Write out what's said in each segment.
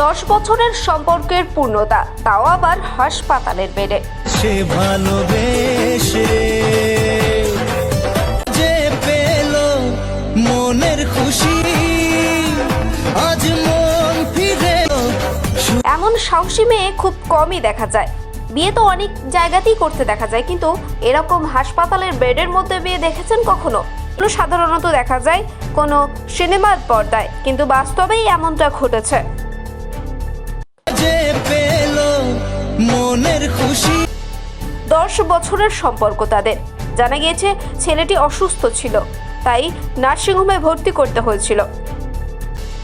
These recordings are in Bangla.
দশ বছরের সম্পর্কের পূর্ণতা তাও আবার হাসপাতালের বেডে। সে ভালোবেসে যে পেল মনের খুশি আজ মন ফিরে এমন সাহসী মেয়ে খুব কমই দেখা যায়। বিয়ে তো অনেক জায়গাতেই করতে দেখা যায় কিন্তু এরকম হাসপাতালের বেডের মধ্যে বিয়ে দেখেছেন কখনো? এগুলো সাধারণত দেখা যায় কোনো সিনেমার পর্দায় কিন্তু বাস্তবেই এমনটা ঘটেছে। মনের খুশি। দশ বছরের সম্পর্ক তাদের। জানা গিয়েছে, ছেলেটি অসুস্থ ছিল, তাই নার্সিংহোমে ভর্তি করতে হয়েছিল।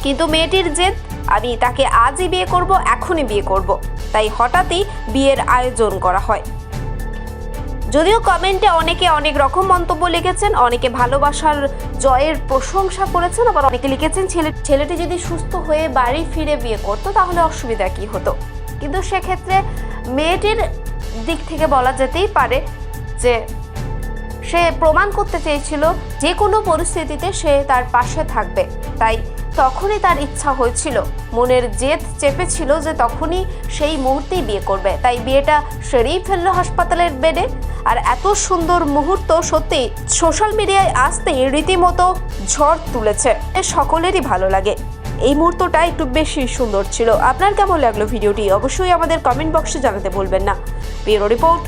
কিন্তু মেয়েটির জেদ, আমি তাকে আজই বিয়ে করব, এখনই বিয়ে করব। তাই হঠাৎই বিয়ের আয়োজন করা হয়। যদিও কমেন্টে অনেকে অনেক রকম মন্তব্য লিখেছেন, অনেকে ভালোবাসার জয়ের প্রশংসা করেছেন, আবার অনেকে লিখেছেন, ছেলে ছেলেটি যদি সুস্থ হয়ে বাড়ি ফিরে বিয়ে করতো, তাহলে অসুবিধা কি হতো? কিন্তু সেক্ষেত্রে মেয়েটির দিক থেকে বলা যেতেই পারে যে সে প্রমাণ করতে চেয়েছিল যে কোনো পরিস্থিতিতে সে তার পাশে থাকবে। তাই তখনই তার ইচ্ছা হয়েছিল। মনের জেদ চেপেছিল যে তখনই সেই মুহূর্তেই বিয়ে করবে। তাই বিয়েটা সেরেই ফেলল হাসপাতালের বেডে। আর এত সুন্দর মুহূর্ত সত্যি সোশ্যাল মিডিয়ায় আসতেই রীতিমতো ঝড় তুলেছে। এ সকলেরই ভালো লাগে। এই মুহূর্তটা একটু বেশি সুন্দর ছিল। আপনার কেমন লাগল ভিডিওটি? অবশ্যই আমাদের কমেন্ট বক্সে জানাতে ভুলবেন না। ব্যুরো রিপোর্ট,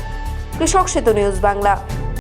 কৃষক সেতু নিউজ বাংলা।